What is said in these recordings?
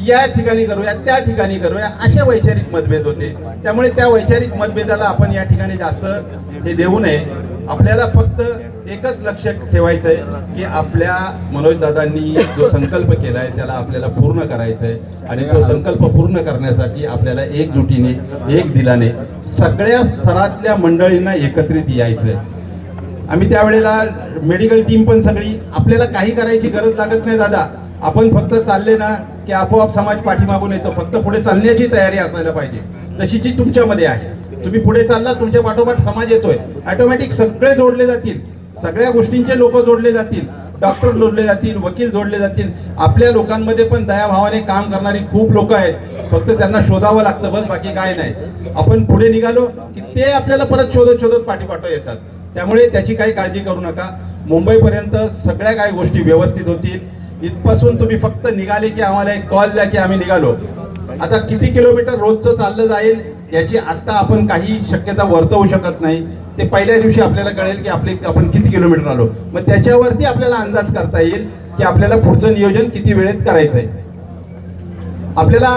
या ठिकाणी करूया त्या ठिकाणी करूया असे वैचारिक मतभेद होते. त्यामुळे त्या वैचारिक मतभेदाला आपण या ठिकाणी जास्त हे देऊ नये. आपल्याला फक्त एकच लक्ष ठेवायचं आहे की आपल्या मनोज दादांनी जो संकल्प केला आहे त्याला आपल्याला पूर्ण करायचं आहे आणि तो संकल्प पूर्ण करण्यासाठी आपल्याला एकजुटीने एक दिलाने सगळ्या स्तरातल्या मंडळींना एकत्रित यायचं आहे आम्ही त्यावेळेला मेडिकल टीम पण सगळी आपल्याला काही करायची गरज लागत नाही दादा. आपण फक्त चालले ना की आपोआप समाज पाठीमागून येतो. फक्त पुढे चालण्याची तयारी असायला पाहिजे. जशी जी तुमच्यामध्ये आहे. तुम्ही पुढे चालला तुमच्या पाठोपाठ समाज येतोय. ऑटोमॅटिक सगळे जोडले जातील. सगळ्या गोष्टींचे लोक जोडले जातील. डॉक्टर जोडले जातील वकील जोडले जातील. आपल्या लोकांमध्ये पण दयाभावाने काम करणारी खूप लोक आहेत. फक्त त्यांना शोधावं लागतं. बस बाकी काय नाही. आपण पुढे निघालो की ते आपल्याला परत शोधत शोधत पाठीपाठ येतात. त्यामुळे त्याची काही काळजी करू नका. मुंबईपर्यंत सगळ्या काही गोष्टी व्यवस्थित होतील. इथपासून तुम्ही फक्त निघाले की आम्हाला एक कॉल द्या की आम्ही निघालो. आता किती किलोमीटर रोजचं चाललं जाईल याची आत्ता आपण काही शक्यता वर्तवू शकत नाही. ते पहिल्या दिवशी आपल्याला कळेल की आपले आपण किती किलोमीटर आलो. मग त्याच्यावरती आपल्याला अंदाज करता येईल की आपल्याला पुढचं नियोजन किती वेळेत करायचं आहे आपल्याला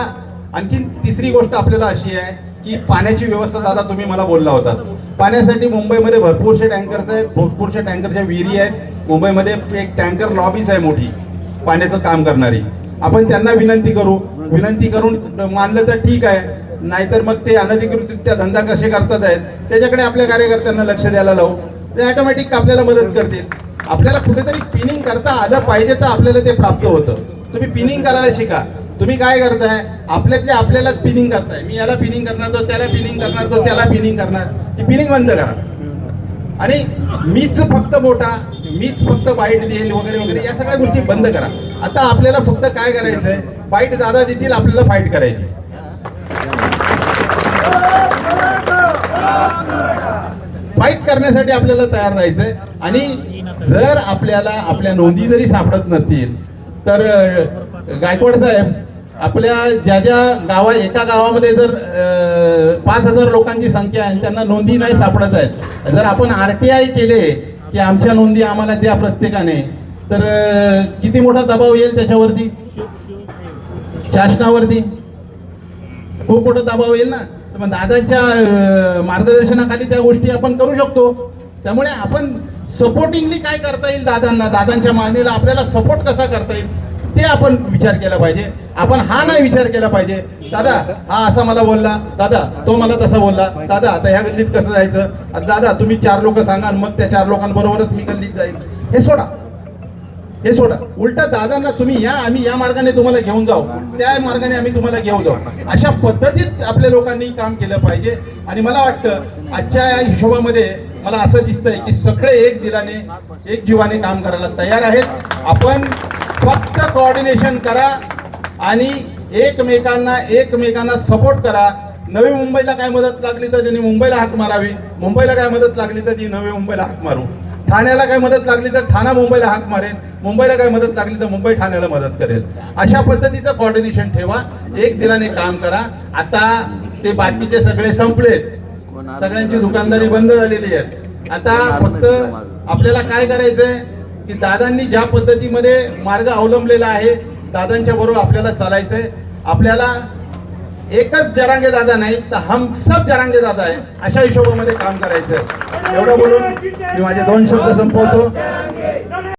आणखीन तिसरी गोष्ट आपल्याला अशी आहे की पाण्याची व्यवस्था दादा तुम्ही मला बोलला होता. पाण्यासाठी मुंबईमध्ये भरपूरशे टँकर्स आहेत भरपूरशा टँकरच्या विहिरी आहेत. मुंबईमध्ये एक टँकर लॉबीज आहे मोठी. पाण्याचं काम करणारी. आपण त्यांना विनंती करू. विनंती करून मानलं तर ठीक आहे. नाहीतर मग ते अनधिकृतरित्या धंदा कसे करतात आहेत त्याच्याकडे आपल्या कार्यकर्त्यांना लक्ष द्यायला लावू. ते ऑटोमॅटिक आपल्याला मदत करतील. आपल्याला कुठेतरी पिनिंग करता आलं पाहिजे तर आपल्याला ते प्राप्त होतं. तुम्ही पिनिंग करायला शिका. तुम्ही काय करताय? आपल्यातले आपल्यालाच पिनिंग करताय. मी याला पिनिंग करणार तो त्याला पिनिंग करणार तो त्याला पिनिंग करणार. ही पिनिंग बंद करा. आणि मीच फक्त मोठा मीच फक्त बाईट देईल वगैरे वगैरे या सगळ्या गोष्टी बंद करा. आता आपल्याला फक्त काय करायचंय? बाईट दादा देतील आपल्याला फाईट करायची. फाईट करण्यासाठी आपल्याला तयार राहायचंय. आणि जर आपल्याला आपल्या नोंदी जरी सापडत नसतील तर गायकवाड साहेब आपल्या ज्या ज्या गावा एका गावामध्ये जर पाच हजार लोकांची संख्या आहे आणि त्यांना नोंदी नाही सापडत आहेत जर आपण आर टी आय केले की आमच्या नोंदी आम्हाला द्या प्रत्येकाने. तर किती मोठा दबाव येईल त्याच्यावरती? शासनावरती? खूप मोठा दबाव येईल ना? तर मग दादांच्या मार्गदर्शनाखाली त्या गोष्टी आपण करू शकतो. त्यामुळे आपण सपोर्टिंगली काय करता येईल दादांना? दादांच्या मागणीला आपल्याला सपोर्ट कसा करता येईल? ते आपण विचार केला पाहिजे. आपण हा नाही विचार केला पाहिजे. दादा हा असा मला बोलला. दादा तो मला तसा बोलला. दादा आता ह्या गल्लीत कसं जायचं? दादा तुम्ही चार लोक सांगा मग त्या चार लोकांबरोबरच मी गल्लीत जाईल हे सोडा. हे सोडा. उलटा दादांना तुम्ही या आम्ही या मार्गाने तुम्हाला घेऊन जाऊ. त्या मार्गाने आम्ही तुम्हाला घेऊन जाऊ. अशा पद्धतीत आपल्या लोकांनी काम केलं पाहिजे. आणि मला वाटतं आजच्या या हिशोबामध्ये मला असं दिसतंय की सगळे एक दिलाने एक जीवाने काम करायला तयार आहेत. आपण फक्त कोऑर्डिनेशन करा आणि एकमेकांना एकमेकांना सपोर्ट करा. नवी मुंबईला काय मदत लागली तर त्यांनी मुंबईला हाक मारावी. मुंबईला काय मदत लागली तर ती नवी मुंबईला हाक मारू. ठाण्याला काय मदत लागली तर ठाणा मुंबईला हाक मारेल. मुंबईला काय मदत लागली तर मुंबई ठाण्याला मदत करेल. अशा पद्धतीचं कॉर्डिनेशन ठेवा. एक दिलाने काम करा. आता ते बाकीचे सगळे संपलेत. सगळ्यांची दुकानदारी बंद झालेली आहे आता फक्त आपल्याला काय करायचंय? की दादांनी ज्या पद्धतीमध्ये मार्ग अवलंबलेला आहे दादांच्या बरोबर आपल्याला चालायचं आहे आपल्याला एकच जरांगे दादा नाही तर हम सब जरांगे दादा आहे अशा हिशोबामध्ये काम करायचं एवढं बोलून मी माझे दोन शब्द संपवतो.